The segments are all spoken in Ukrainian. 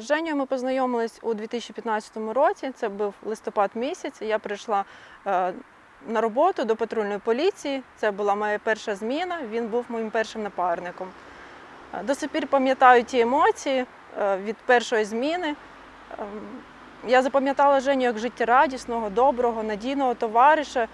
З ми познайомились у 2015 році. Це був листопад місяць. Я прийшла е, на роботу до патрульної поліції. Це була моя перша зміна. Він був моїм першим напарником. Е, До сих пір пам'ятаю ті емоції е, від першої зміни. Ем, Я запам'ятала Женю як життєрадісного, доброго, надійного товариша.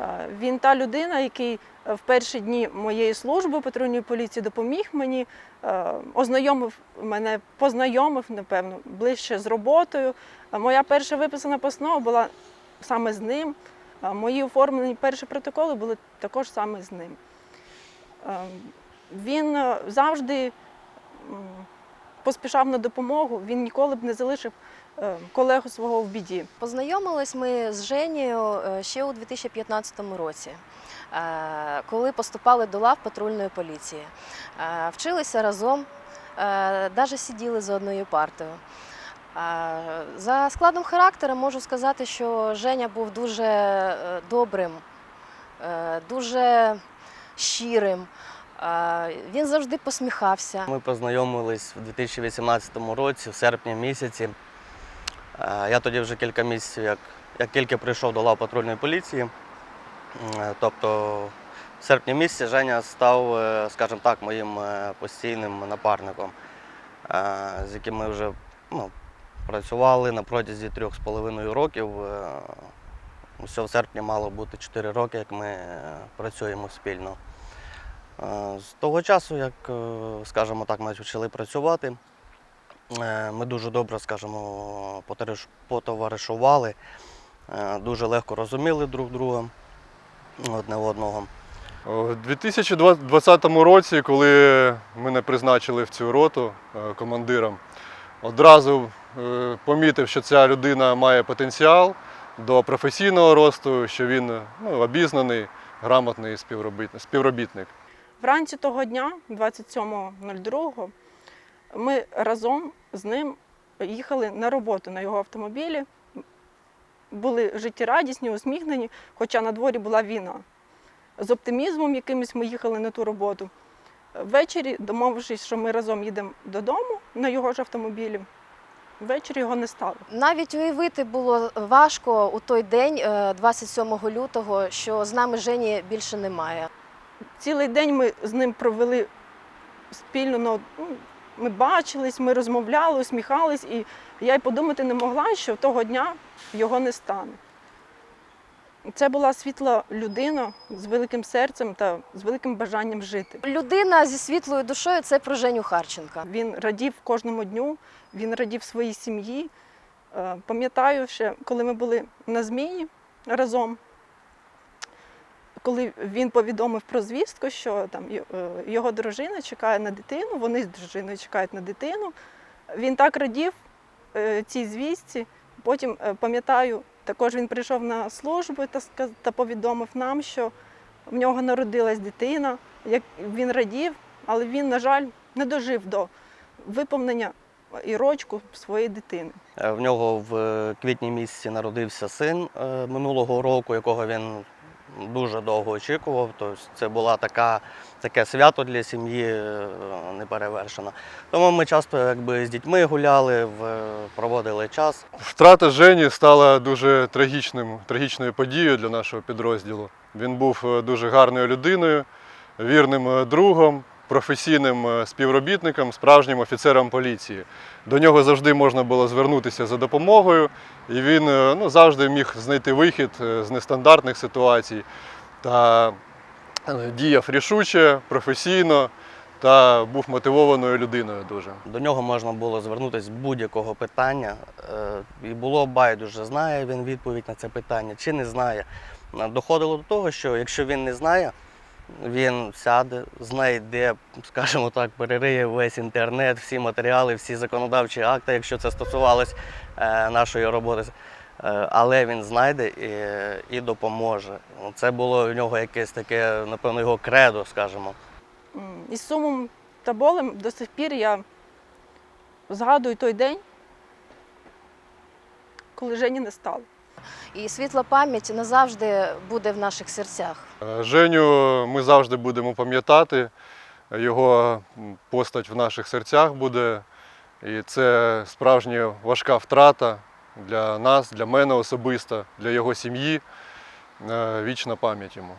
Е, Він та людина, який е, в перші дні моєї служби патрульної поліції допоміг мені, е, ознайомив мене, познайомив, напевно, ближче з роботою. Моя перша виписана постанова була саме з ним. Мої оформлені перші протоколи були також саме з ним. Він завжди поспішав на допомогу, він ніколи б не залишив колегу свого в біді. Познайомились ми з Женєю е, ще у 2015 році, е, коли поступали до лав патрульної поліції. Е, Вчилися разом, навіть сиділи за одною партою. Е, За складом характеру можу сказати, що Женя був дуже е, добрим, е, дуже щирим. Е, Він завжди посміхався. Ми познайомились у 2018 році, в серпні місяці. Е, Я тоді вже кілька місяців, як, як тільки прийшов до лав патрульної поліції. Е, Тобто в серпні місяці Женя став, е, скажімо так, моїм постійним напарником, з яким ми вже ну, працювали на протязі трьох з половиною років. Усе в серпні мало бути 4 роки, як ми працюємо спільно. З того часу, як, скажімо так, ми почали працювати, ми дуже добре, скажімо, потовариш- потоваришували, е, дуже легко розуміли друг друга одне одного. У 2020 році, коли мене призначили в цю роту е, командиром, одразу е, помітив, що ця людина має потенціал до професійного росту, що він ну, обізнаний, грамотний співробітник. співробітник. Вранці того дня, 27.02, ми разом з ним їхали на роботу на його автомобілі. Були життєрадісні, усміхнені, хоча на дворі була війна. З оптимізмом якимось ми їхали на ту роботу. Ввечері, домовившись, що ми разом їдемо додому на його ж автомобілі, ввечері його не стало. Навіть уявити було важко у той день, е, 27 лютого, що з нами Жені більше немає. Цілий день ми з ним провели спільно. Ну, ми бачились, ми розмовляли, усміхались, і я й подумати не могла, що того дня його не стане. Це була світла людина з великим серцем та з великим бажанням жити. Людина зі світлою душою це про Женю Харченка. Він радів кожному дню, він радів своїй сім'ї. Е, Пам'ятаю, ще коли ми були на зміні разом, коли він повідомив про звістку, що там е, його дружина чекає на дитину, вони з дружиною чекають на дитину. Він так радів е, цій звістці. Потім е, пам'ятаю, також він прийшов на службу та, та повідомив нам, що в нього народилась дитина. Як він радів, але він, на жаль, не дожив до виповнення і рочку своєї дитини. В нього в квітні місяці народився син минулого року, якого він дуже довго очікував. Тобто це така, таке свято для сім'ї е, неперевершено. Тому ми часто якби, з дітьми гуляли, проводили час. Втрата Жені стала дуже трагічним, трагічною подією для нашого підрозділу. Він був е, дуже гарною людиною, вірним е, другом, професійним е, співробітником, справжнім офіцером поліції. До нього завжди можна було звернутися за допомогою, і він е, ну, завжди міг знайти вихід е, з нестандартних ситуацій та діяв рішуче, професійно та був мотивованою людиною дуже. До нього можна було звернутися з будь-якого питання. І було байдуже, знає він відповідь на це питання чи не знає. Доходило до того, що якщо він не знає, він сяде, знайде, скажімо так, перериє весь інтернет, всі матеріали, всі законодавчі акти, якщо це стосувалось е, нашої роботи. Е, Але він знайде і, і допоможе. Це було в нього якесь таке, напевно, його кредо, скажімо. Із сумом та болем до сих пір я згадую той день, коли Жені не стало. І світла пам'ять назавжди буде в наших серцях. Е, Женю ми завжди будемо пам'ятати. Його постать в наших серцях буде І це справжня важка втрата для нас, для мене особисто, для його сім'ї. Е, Вічна пам'ять йому.